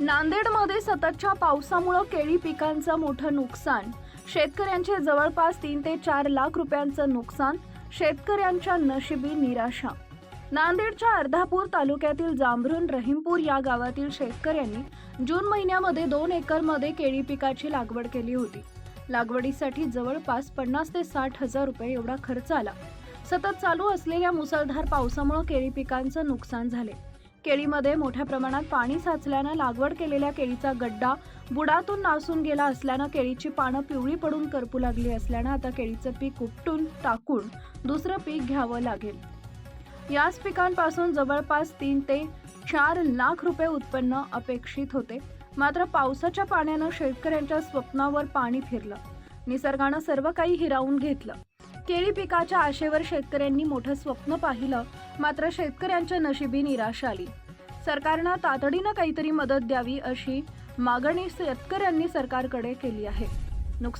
नांदेडमध्ये सततच्या पावसामुळं केळी पिकांचं मोठं नुकसान. शेतकऱ्यांचे जवळपास तीन ते चार लाख रुपयांचं नुकसान शेतकऱ्यांच्या नशिबी निराशा. नांदेडच्या अर्धापूर तालुक्यातील जांभरुण रहीमपूर या गावातील शेतकऱ्यांनी जून महिन्यामध्ये दोन एकरमध्ये केळी पिकाची लागवड केली होती. लागवडीसाठी जवळपास पन्नास ते साठ हजार रुपये एवढा खर्च आला. सतत चालू असलेल्या मुसळधार पावसामुळे केळी पिकांचं नुकसान झाले. केळीमध्ये मोठ्या प्रमाणात पाणी साचल्यानं लागवड केलेल्या केळीचा गड्डा बुडातून नासून गेला असल्यानं केळीची पानं पिवळी पडून करपू लागली असल्यानं आता केळीचं पीक उपटून टाकून दुसरं पीक घ्यावं लागेल. याच पिकांपासून जवळपास तीन ते चार लाख रुपये उत्पन्न अपेक्षित होते. मात्र पावसाच्या पाण्यानं शेतकऱ्यांच्या स्वप्नावर पाणी फिरलं. निसर्गानं सर्व काही हिरावून घेतलं. केळी पिकाच्या आशेवर शेतकऱ्यांनी मोठं स्वप्न पाहिलं मात्र शेतकऱ्यांच्या नशिबी निराशा आली. सरकारनं तातडीनं काहीतरी मदत द्यावी अशी मागणी शेतकऱ्यांनी सरकारकडे केली आहे. नुकसान